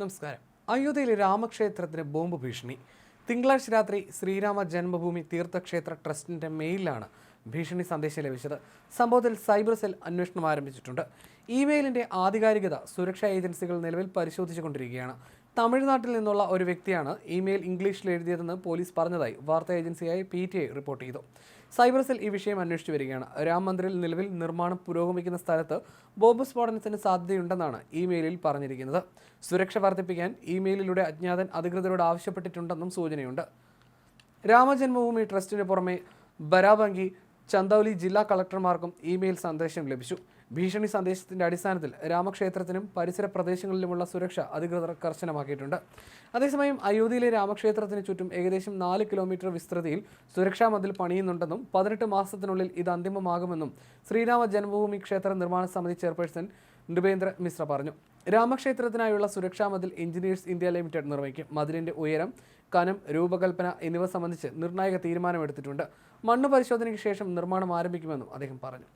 നമസ്കാരം. അയോധ്യയിലെ രാമക്ഷേത്രത്തിന് ബോംബ് ഭീഷണി. തിങ്കളാഴ്ച രാത്രി ശ്രീരാമ ജന്മഭൂമി തീർത്ഥക്ഷേത്ര ട്രസ്റ്റിന്റെ മെയിലാണ് ഭീഷണി സന്ദേശം ലഭിച്ചത്. സംഭവത്തിൽ സൈബർ സെൽ അന്വേഷണം ആരംഭിച്ചിട്ടുണ്ട്. ഇമെയിലിന്റെ ആധികാരികത സുരക്ഷാ ഏജൻസികൾ നിലവിൽ പരിശോധിച്ചുകൊണ്ടിരിക്കുകയാണ്. തമിഴ്നാട്ടിൽ നിന്നുള്ള ഒരു വ്യക്തിയാണ് ഇമെയിൽ ഇംഗ്ലീഷിൽ എഴുതിയതെന്ന് പോലീസ് പറഞ്ഞതായി വാർത്താ ഏജൻസിയായ പി ടി ഐ റിപ്പോർട്ട് ചെയ്തു. സൈബർ സെൽ ഈ വിഷയം അന്വേഷിച്ചു വരികയാണ്. രാം മന്ദിറിൽ നിലവിൽ നിർമ്മാണം പുരോഗമിക്കുന്ന സ്ഥലത്ത് ബോംബ് സ്ഫോടനത്തിന് സാധ്യതയുണ്ടെന്നാണ് ഇമെയിലിൽ പറഞ്ഞിരിക്കുന്നത്. സുരക്ഷ വർദ്ധിപ്പിക്കാൻ ഇമെയിലിലൂടെ അജ്ഞാതൻ അധികൃതരോട് ആവശ്യപ്പെട്ടിട്ടുണ്ടെന്നും സൂചനയുണ്ട്. രാമജന്മഭൂമി ട്രസ്റ്റിന് പുറമെ ബരാബങ്കി ചന്ദൌലി ജില്ലാ കളക്ടർമാർക്കും ഇമെയിൽ സന്ദേശം ലഭിച്ചു. ഭീഷണി സന്ദേശത്തിന്റെ അടിസ്ഥാനത്തിൽ രാമക്ഷേത്രത്തിനും പരിസര പ്രദേശങ്ങളിലുമുള്ള സുരക്ഷ അധികൃതർ കർശനമാക്കിയിട്ടുണ്ട്. അതേസമയം അയോധ്യയിലെ രാമക്ഷേത്രത്തിന് ചുറ്റും ഏകദേശം നാല് കിലോമീറ്റർ വിസ്തൃതിയിൽ സുരക്ഷാ മതിൽ പണിയുന്നുണ്ടെന്നും പതിനെട്ട് മാസത്തിനുള്ളിൽ ഇത് അന്തിമമാകുമെന്നും ശ്രീരാമ ജന്മഭൂമി ക്ഷേത്ര നിർമ്മാണ സമിതി ചെയർപേഴ്സൺ നൃപേന്ദ്ര മിശ്ര പറഞ്ഞു. രാമക്ഷേത്രത്തിനായുള്ള സുരക്ഷാ മതിൽ എഞ്ചിനീയേഴ്സ് ഇന്ത്യ ലിമിറ്റഡ് നിർമ്മിക്കും മതിലിന്റെ ഉയരം കനം രൂപകൽപ്പന എന്നിവ സംബന്ധിച്ച് നിർണായക തീരുമാനമെടുത്തിട്ടുണ്ട്. മണ്ണ് പരിശോധനയ്ക്ക് ശേഷം നിർമ്മാണം ആരംഭിക്കുമെന്നും അദ്ദേഹം പറഞ്ഞു.